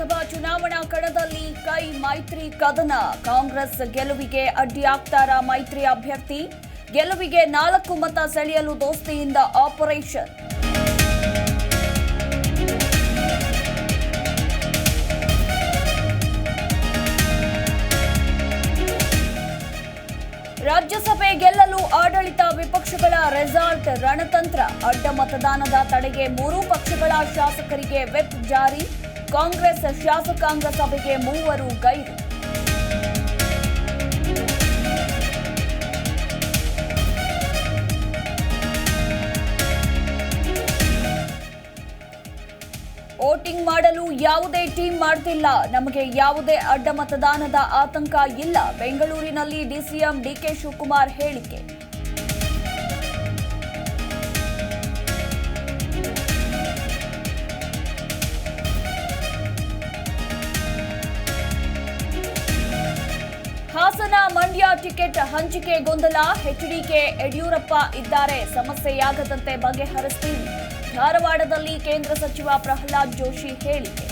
ಚುನಾವಣಾ ಕಣದಲ್ಲಿ ಕೈ ಮೈತ್ರಿ ಕದನ. ಕಾಂಗ್ರೆಸ್ ಗೆಲುವಿಗೆ ಅಡ್ಡಿಯಾಗ್ತಾರ ಮೈತ್ರಿ ಅಭ್ಯರ್ಥಿ? ಗೆಲುವಿಗೆ ನಾಲ್ಕು ಮತ ಸೆಳೆಯಲು ದೋಸ್ತಿಯಿಂದ ಆಪರೇಷನ್. ರಾಜ್ಯಸಭೆ ಗೆಲ್ಲಲು ಆಡಳಿತ ವಿಪಕ್ಷಗಳ ರೆಸಾರ್ಟ್ ರಣತಂತ್ರ. ಅಡ್ಡ ಮತದಾನದ ತಡೆಗೆ ಮೂರೂ ಪಕ್ಷಗಳ ಶಾಸಕರಿಗೆ ವೆಬ್ ಜಾರಿ. ಕಾಂಗ್ರೆಸ್ ಶಾಸಕಾಂಗ ಸಭೆಗೆ ಮೂವರು ಗೈರು. ವೋಟಿಂಗ್ ಮಾಡಲು ಯಾವುದೇ ಟೀಮ್ ಮಾಡ್ತಿಲ್ಲ. ನಮಗೆ ಯಾವುದೇ ಅಡ್ಡ ಮತದಾನದ ಆತಂಕ ಇಲ್ಲ. ಬೆಂಗಳೂರಿನಲ್ಲಿ ಡಿಸಿಎಂ ಡಿಕೆ ಶಿವಕುಮಾರ್ ಹೇಳಿಕೆ. ಮಂಡ್ಯ ಟಿಕೆಟ್ ಹಂಚಿಕೆ ಗೊಂದಲ. ಎಚ್ಡಿಕೆ ಯಡಿಯೂರಪ್ಪ ಇದ್ದಾರೆ. ಸಮಸ್ಯೆಯಾಗದಂತೆ ಬಗೆಹರಿಸ್ತೀವಿ. ಧಾರವಾಡದಲ್ಲಿ ಕೇಂದ್ರ ಸಚಿವ ಪ್ರಹ್ಲಾದ್ ಜೋಶಿ ಹೇಳಿಕೆ.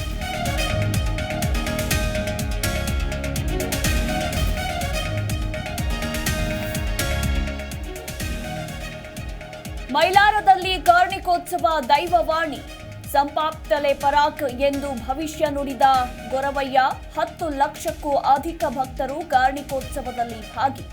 ಮೈಲಾರದಲ್ಲಿ ಕಾರ್ಣಿಕೋತ್ಸವ ದೈವವಾಣಿ. ಸಂಪಾಪ್ತಲೆ ಪರಾಕ್ ಎಂದು ಭವಿಷ್ಯ ನುಡಿದ ಗೊರವಯ್ಯ ಹತ್ತು ಲಕ್ಷಕ್ಕೂ ಅಧಿಕ ಭಕ್ತರು ಕಾರ್ಣಿಕೋತ್ಸವದಲ್ಲಿ ಭಾಗಿ